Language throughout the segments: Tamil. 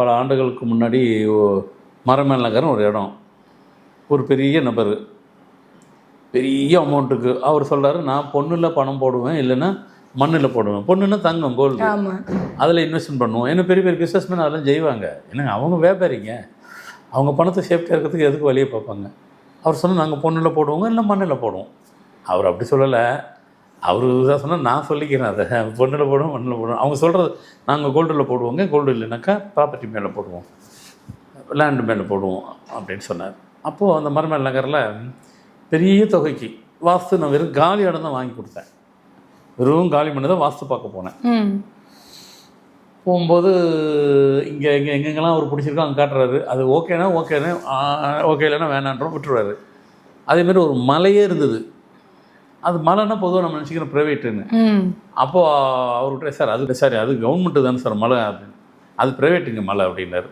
பல ஆண்டுகளுக்கு முன்னாடி மரமேல் நகர்னு ஒரு இடம். ஒரு பெரிய நபர். பெரிய அமௌண்ட்டுக்கு. அவர் சொல்றாரு நான் பொண்ணில் பணம் போடுவேன் இல்லைன்னா மண்ணில் போடுவேன். பொண்ணுன்னா தங்கம் கோல்டு அதில் இன்வெஸ்ட்மெண்ட் பண்ணுவோம். ஏன்னா பெரிய பெரிய பிஸ்னஸ்மேன் அதெல்லாம் செய்வாங்க. என்னங்க அவங்க வியாபாரிங்க. அவங்க பணத்தை சேஃப்டியாக இருக்கிறதுக்கு எதுக்கு வழியை பார்ப்பாங்க? அவர் சொன்னால் நாங்கள் பொண்ணில் போடுவோங்க இல்லை மண்ணில் போடுவோம்? அவர் அப்படி சொல்லலை. அவர் தான் சொன்னால் நான் சொல்லிக்கிறேன் அதை. பொண்ணில் போடுவோம் மண்ணில் போடுவோம் அவங்க சொல்கிறது நாங்கள் கோல்டில் போடுவோங்க. கோல்டு இல்லைனாக்கா ப்ராப்பர்ட்டி மேலே போடுவோம். லேண்டு மேலே போடுவோம் அப்படின்னு சொன்னார். அப்போது அந்த மரமேல் நகரில் பெரிய தொகைக்கு வாஸ்து நான் வெறும் காலி இடம் தான் வாங்கி கொடுத்தேன். வெறும் காலி மண்ணு தான் வாஸ்து பார்க்க போனேன். போகும்போது இங்கே இங்கே எங்கெங்கெல்லாம் அவர் பிடிச்சிருக்கோ அங்கே காட்டுறாரு. அது ஓகேனா ஓகேன்னு ஓகே இல்லைன்னா வேணான்றோம் விட்டுருவாரு. அதேமாரி ஒரு மலையே இருந்தது. அது மலைன்னா பொதுவாக நம்ம நினச்சிக்கிறோம் ப்ரைவேட்டுன்னு அப்போது அவர்கிட்ட சார் அது சாரி அது கவர்மெண்ட்டு தானே சார் மலை அப்படின்னு. அது ப்ரைவேட்டுங்க மலை அப்படின்னாரு.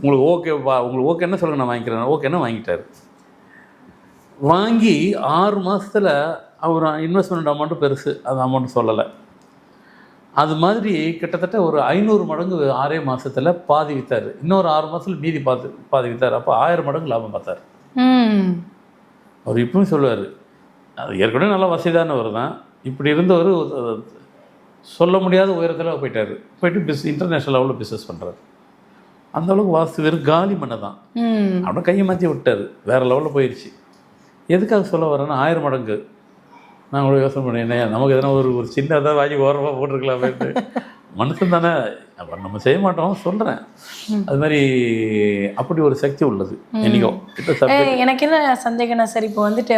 உங்களுக்கு ஓகேப்பா உங்களுக்கு ஓகேன்னா சொல்லுங்க நான் வாங்கிக்கிறேன். ஓகேன்னா வாங்கிட்டாரு. வாங்கி ஆறு மாசத்துல அவர் இன்வெஸ்ட்மெண்ட் அமௌண்ட்டு பெருசு அது அமௌண்ட் சொல்லலை. அது மாதிரி கிட்டத்தட்ட ஒரு ஐநூறு மடங்கு ஆறே மாசத்துல பாதி வித்தார். இன்னொரு ஆறு மாசத்துல மீதி பார்த்து பாதி வித்தார். அப்போ ஆயிரம் மடங்கு லாபம் பார்த்தார். அவர் இப்பவும் சொல்லுவார் அது ஏற்கனவே நல்ல வசதியானவர் தான். இப்படி இருந்தவர் சொல்ல முடியாத உயரத்தில் போயிட்டார். போயிட்டு பிஸ் இன்டர்நேஷ்னல் லெவலில் பிஸ்னஸ் பண்ணுறாரு அந்த அளவுக்கு வாஸ்து வெறும் காலி மண்ணை தான். அவனை கையை மாற்றி விட்டார். வேறு லெவலில் போயிடுச்சு எதுக்காக சொல்ல வரேன்னா ஆயிரம் மடங்கு. நான் கூட யோசனை பண்ணேன் நமக்கு எதனா ஒரு ஒரு சின்ன ஏதாவது வாங்கி ஓரமாக போட்டிருக்கலாம் அப்படின்ட்டு மனுஷன் தானே? அப்புறம் நம்ம செய்ய மாட்டோம் சொல்கிறேன் அது மாதிரி அப்படி ஒரு சக்தி உள்ளது. என்னைக்கோ எனக்கு என்ன சந்தேகம்னா சார் இப்போ வந்துட்டு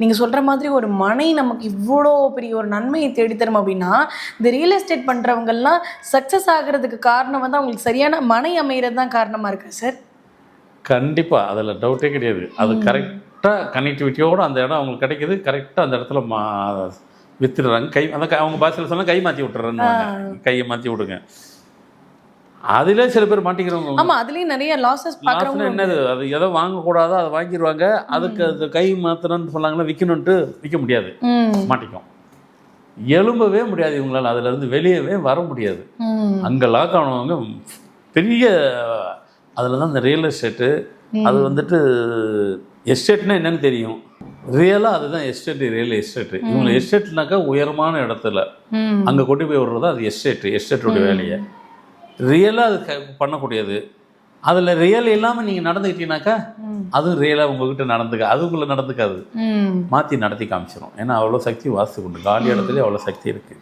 நீங்க சொல்ற மாதிரி ஒரு மனை நமக்கு இவ்வளோ பெரிய ஒரு நன்மையை தேடித்தரும் அப்படின்னா இந்த ரியல் எஸ்டேட் பண்றவங்கெல்லாம் சக்சஸ் ஆகுறதுக்கு காரணம் வந்து அவங்களுக்கு சரியான மனை அமைகிறது தான் காரணமா இருக்கா சார் கண்டிப்பாக அதில் டவுட்டே கிடையாது. அது கரெக்டாக கனெக்டிவிட்டியோடு அந்த இடம் அவங்களுக்கு கிடைக்குது. கரெக்டாக அந்த இடத்துல மா வித்துடுறாங்க. கை அந்த அவங்க பாஷையில் சொன்னால் கை மாற்றி விட்டுறேன்னு கையை மாற்றி விடுங்க. அதிலே சில பேர் மாட்டிக்கிறவங்க ஆமா அதுலயும் நிறைய லாசஸ் லாஸ்ட்ல பாக்குறவங்க என்னது? அது எதை வாங்கக்கூடாதோ? அதை வாங்கிடுவாங்க அதுக்கு அது கை மாத்தணும்னு சொன்னாங்கன்னா விற்கணுன்ட்டு விற்க முடியாது. மாட்டிக்கும். எழும்பவே முடியாது இவங்களால. அதுல இருந்து வெளியவே வர முடியாது. அங்கே லாக் ஆனவங்க பெரிய அதில் தான் இந்த ரியல் எஸ்டேட்டு அது வந்துட்டு எஸ்டேட்னா என்னன்னு தெரியும். ரியலாக அதுதான் எஸ்டேட் ரியல் எஸ்டேட்டு இவங்க எஸ்டேட்னாக்கா உயரமான இடத்துல. அங்கே கொண்டு போய் விடுறது அது எஸ்டேட்டு எஸ்டேட்டோட வேலையை. ரியலாக அது பண்ணக்கூடியது. அதில் ரியல் இல்லாமல் நீங்கள் நடந்துக்கிட்டீங்கனாக்கா. அதுவும் ரியலாக உங்ககிட்ட நடந்துக்க அதுக்குள்ளே நடந்துக்காது. மாற்றி நடத்தி காமிச்சிடும் ஏன்னா அவ்வளோ சக்தி வாஸ்து உண்டு காலி இடத்துலயே அவ்வளோ சக்தி இருக்குது